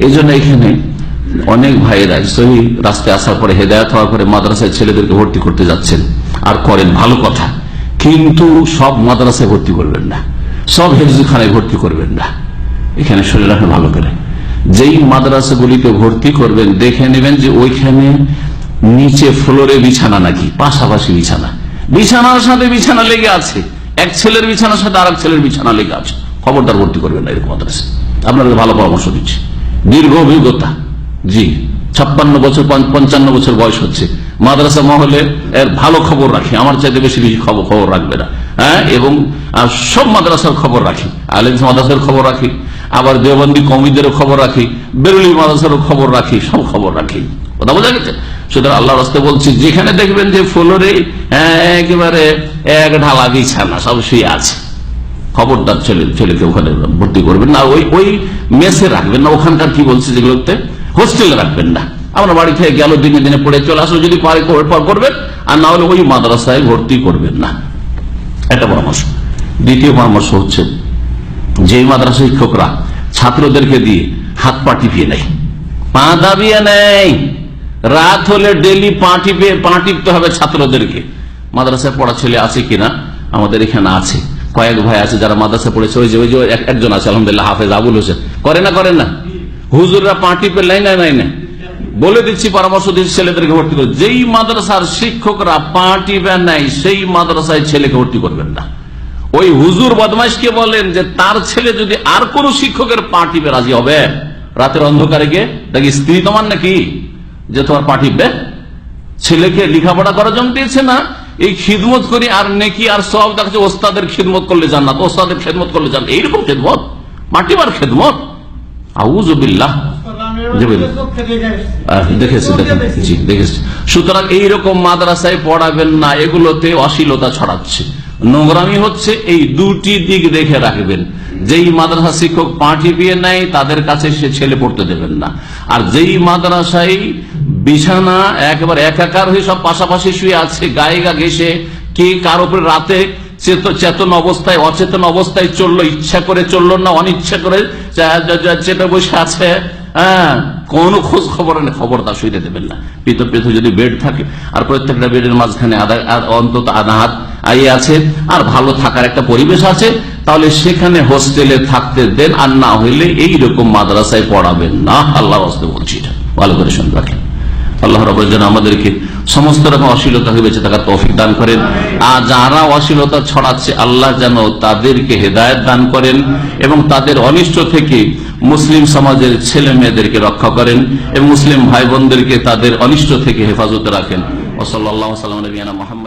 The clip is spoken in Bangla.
এই জন্য এখানে অনেক ভাইয়েরা সহি রাস্তায় আসার পরে হেদায়ত হওয়ার পরে মাদ্রাসায় ছেলেদেরকে ভর্তি করতে যাচ্ছেন। আর করেন ভালো কথা। কিন্তু সব মাদ্রাসায় ভর্তি করবেন না। সব হেফজুখানায় ভর্তি করবেন না। এখানে শরীর রাখেন ভালো করে। যেই মাদ্রাসাগুলিতে ভর্তি করবেন, দেখে নেবেন যে ওইখানে নিচে ফ্লোরে বিছানা নাকি, পাশাপাশি বিছানা। বিছানার সাথে বিছানা লেগে আছে। এক ছেলের বিছানার সাথে আর ছেলের বিছানা লেগে আছে। খবরদার ভর্তি করবেন না এরকম মাদ্রাসা আপনাদের ভালো পরামর্শ দিচ্ছি। দীর্ঘ অভিজ্ঞতা। জি ছাপ্পান্ন বছর পঞ্চান্ন বছর বয়স হচ্ছে। মাদ্রাসা মহলে এর ভালো খবর রাখি আমার চাইতে বেশি বেশি খবর খবর রাখবে না। হ্যাঁ এবং সব মাদ্রাসার খবর রাখি। আলেম মাদ্রাসার খবর রাখি আবার দেওবন্দি কমিদেরও খবর রাখি বেরুলি মাদ্রাসারও খবর রাখি সব খবর রাখি। কথা বোঝা গেছে? সুতরাং আল্লাহ রাস্তে বলছি যেখানে দেখবেন যে ফ্লোরে হ্যাঁ, একেবারে এক ঢালা বিছানা সব শুয়ে আছে। খবরদার ছেলে, ছেলেকে ওখানে ভর্তি করবেন। না, ওই ওই মেসে রাখবেন না, ওখানকার কি বলছে যেগুলোতে? হোস্টেলে রাখবেন না। আমরা বাড়ি থেকে গেল, দিনে দিনে পড়ে চলে আসলো, যদি পারে করে, পর করবেন, আর না হলে ওই মাদ্রাসায় ভর্তি করবেন না। একটা পরামর্শ। দ্বিতীয় পরামর্শ হচ্ছে যে মাদ্রাসা শিক্ষকরা ছাত্রদেরকে দিয়ে হাত পা টিপিয়ে নেয়। পা দাবিয়ে নেয়। রাত হলে ডেলি পা টিপে, পা টিপতে হবে ছাত্রদেরকে। মাদ্রাসায় পড়া ছেলে আছে কিনা? আমাদের এখানে আছে। কয়েক ভাই আছে যারা মাদ্রাসা পড়েছে, ওই যে ওই যে একজন আছে, আলহামদুলিল্লাহ, হাফেজ আবুল হোসেন। করে না, করেন না? হুজুররা পা টিপে নাই না নাই না বলে দিচ্ছি, পরামর্শ দিচ্ছি, ছেলেদেরকে ভর্তি করে। যেই মাদ্রাসার শিক্ষকরা পা টিপে নাই, সেই মাদ্রাসায় ছেলেকে ভর্তি করবেন না। ওই হুজুর বদমাইশকে বলেন যে, তার ছেলে যদি আর কোন শিক্ষকের পা টিপে রাজি হবে, রাতের অন্ধকারে গিয়ে, দেখি স্ত্রী তোমার নাকি? যে তোমার পা টিপবে ছেলেকে লেখাপড়া করার জন্য দিয়েছে না? এই খিদমত করি আর নেকি আর সব দেখাচ্ছে ওস্তাদের খিদমত করলে জান্নাত, ওস্তাদের খেদমত করলে জান্নাত। এইরকম খেদমত? মাটিবার খেদমত? মাদ্রাসায় পড়াবেন না, এগুলোতে অশ্লীলতা ছড়াচ্ছে। নোংরামি হচ্ছে, এই দুটি দিক দেখে রাখবেন। যেই মাদ্রাসা শিক্ষক পাঠি পেয়ে নেয়, তাদের কাছে সে ছেলে পড়তে দেবেন না। আর যেই মাদ্রাসায় বিছানা একেবারে একাকার হয়ে সব পাশাপাশি শুয়ে আছে, গায়ে গা ঘেসে কে কার উপরে রাতে চেত- চেতন অবস্থায়, অচেতন অবস্থায় চলল, ইচ্ছা করে চলল না, অনিচ্ছা করে চা- চা- চা- চেপে বসে আছে হ্যাঁ? কোন খোঁজ খবর নেই খবরদার শুইতে দেবেন না। পৃথক পৃথক যদি বেড থাকে, আর প্রত্যেকটা বেডের মাঝখানে অন্তত আধা হাত আই আছে, আর ভালো থাকার একটা পরিবেশ আছে, তাহলে সেখানে হোস্টেলে থাকতে দেন, আর না হইলে এই রকম মাদ্রাসায় পড়াবেন না। আল্লাহ বলছি এটা। ভালো করে শুনে রাখেন আল্লাহ রব যেন আমাদেরকে সমস্ত রকম অশ্লীলতা থেকে বেঁচে থাকার তৌফিক দান করেন। আর যারা অশ্লীলতা ছড়াচ্ছে, আল্লাহ যেন তাদেরকে হেদায়ত দান করেন এবং তাদের অনিষ্ট থেকে মুসলিম সমাজের ছেলে মেয়েদেরকে রক্ষা করেন এবং মুসলিম ভাই বোনদেরকে তাদের অনিষ্ট থেকে হেফাজতে রাখেন। ওসল্লাহ সাল্লাম মোহাম্মদ।